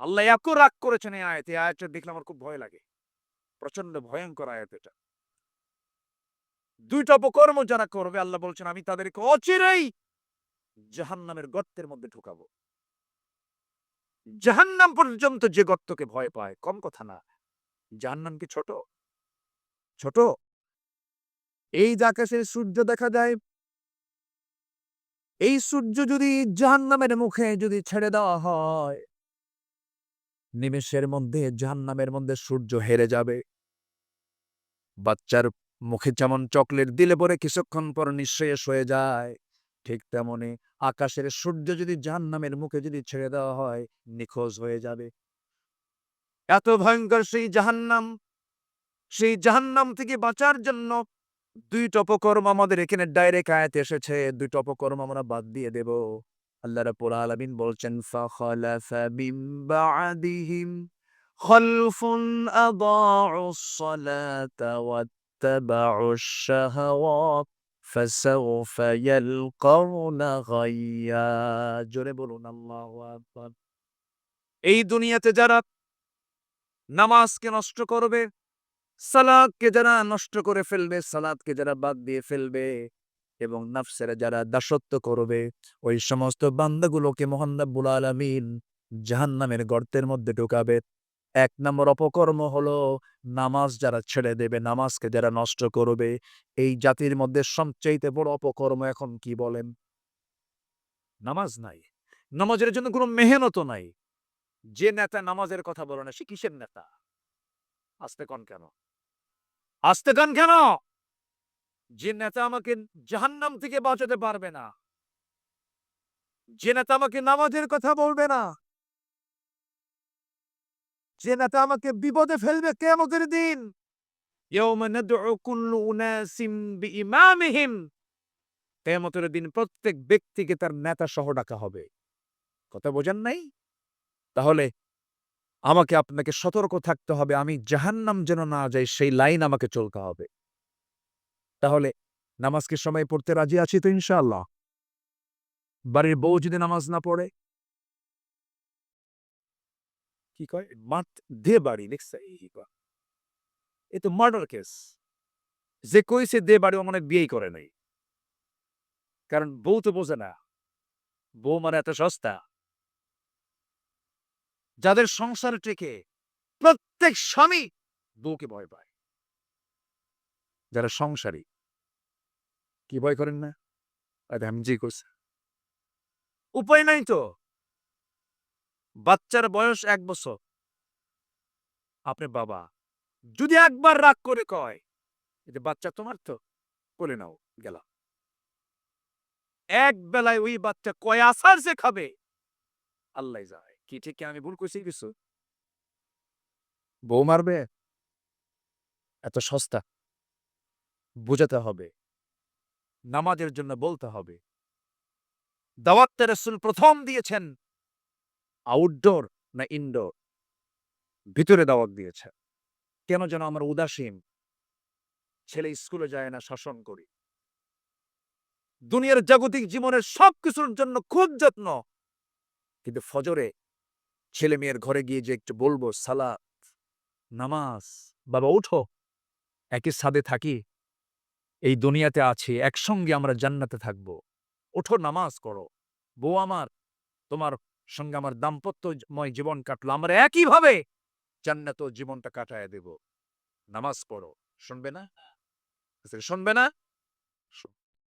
আল্লাহ এত রাগ করেছেন এই আয়াতে। এই আয়াতটা দেখলে আমার খুব ভয় লাগে। প্রচণ্ড ভয়ঙ্কর আয়াত এটা। দুইটা অপকর্ম যারা করবে, আল্লাহ বলছেন, আমি তাদেরকে অচিরেই জাহান্নামের গর্তের মধ্যে ঢুকাবো। জাহান্নাম পর্যন্ত যে গর্তকে ভয় পায়, কম কথা না। জাহান্নাম কি ছোট? ছোট? এই আকাশের সূর্য দেখা যায়, এই সূর্য যদি জাহান্নামের মুখে যদি ছেড়ে দেওয়া হয় নিমেষের মধ্যে, জাহান্নামের মধ্যে সূর্য হেরে যাবে। বাচ্চার মুখে যেমন চকলেট দিলে পরে কিছুক্ষণ পর নিঃশেষ হয়ে যায়, ঠিক তেমনি আকাশের সূর্য যদি জাহান্নামের মুখে যদি ছেড়ে দেওয়া হয়, নিখোঁজ হয়ে যাবে। এত ভয়ঙ্কর সেই জাহান্নাম সেই জাহান্নাম থেকে বাঁচার জন্য দুইটা অপকর্ম আমাদের এখানে ডাইরেক্ট আয়াত এসেছে, দুইটা অপকর্ম আমরা বাদ দিয়ে দেব। আল্লাহ রাব্বুল আলামিন বলছেন ফাখালাফা মিন বা'দিহিম খালফুন আদাউস সালাতা ওয়াত্তাবাউশ শাহাওয়াত ফাসাউফা ইয়ালকাউনা গাইয়া। জোরে বলুন, আল্লাহু আকবার। এই দুনিয়াতে যারা নামাজকে নষ্ট করবে, সালাদকে যারা নষ্ট করে ফেলবে, সালাদকে যারা বাদ দিয়ে ফেলবে এবং নাফসেরা যারা দাসত্ব করবে, ওই সমস্ত বান্দাগুলোকে মোহান রাব্বুল আলামিন জাহান্নামের গর্তের মধ্যে ঢুকাবে। এক নম্বর অপকর্ম হলো নামাজ যারা ছেড়ে দেবে, নামাজকে যারা নষ্ট করবে। এই জাতির মধ্যে সবচাইতে বড় অপকর্ম এখন কি বলেন? নামাজ নাই। নামাজের জন্য কোনো মেহনত নাই। যে নেতা নামাজের কথা বলে না, সে কিসের নেতা? আসতে কন কেন? আসতে কন কেন? যে নেতা আমাকে জাহান্নাম থেকে বাঁচাতে পারবে না। যে নেতা আমাকে নামাজের কথা বলবে না। যে নেতা আমাকে বিপদে ফেলবে কেমতের দিন। কেমতের দিন প্রত্যেক ব্যক্তিকে তার নেতা সহ ডাকা হবে। কথা বোঝেন নাই? তাহলে আমাকে আপনাকে সতর্ক থাকতে হবে, আমি জাহান্নাম যেন না যাই, সেই লাইন আমাকে চলতে হবে। তাহলে নামাজকে সময় পড়তে রাজি আছি তো ইনশাআল্লাহ। বাড়ির বউ যদি নামাজ না পড়ে? কি কয়? মাত দে বাড়ি এ তো মার্ডার কেস যে কইছে দে বাড়ি মানে বিয়েই করে নাই। কারণ বউ তো বোঝে না। বউ মানে এত সস্তা। যাদের সংসার টেকে, প্রত্যেক স্বামী বউকে ভয় পায়। যারা সংসারী। কি ভয় করেন না? আমি জি করছে। উপায় নাই তো। বাচ্চার বয়স এক বছর। আপনি বাবা যদি একবার রাগ করে কয় যে বাচ্চা তোমার তো করে নাও গেল। এক বেলায় ওই বাচ্চা কয় আসার সে খাবে আল্লাহ যায়। কি ঠিক আমি ভুল করছি কিছু? বউ মারবে? এত সস্তা। বোঝাতে হবে। নামাজের জন্য বলতে হবে। দাওয়াত রসুল প্রথম দিয়েছেন আউটডোর না ইনডোর ভিতরে দাওয়াত দিয়েছে। কেন যেন আমার উদাসীন? ছেলে স্কুলে যায় না, শাসন করি। দুনিয়ার জাগতিক জীবনের সব কিছুর জন্য খুব যত্ন। কিন্তু ফজরে ছেলে মেয়ের ঘরে গিয়ে যে একটু বলব, সালাত, নামাজ, বাবা, উঠো। একই সাদে থাকি। এই দুনিয়াতে আছি, একসঙ্গে আমরা জান্নাতে থাকব। ওঠো, নামাজ করো। বউ আমার, তোমার সঙ্গে আমার দাম্পত্যময় জীবন কাটলো। আমরা একইভাবে জান্নাত জীবনটা কাটায় দেব। নামাজ পড়ো। শুনবে না? শুনবে না?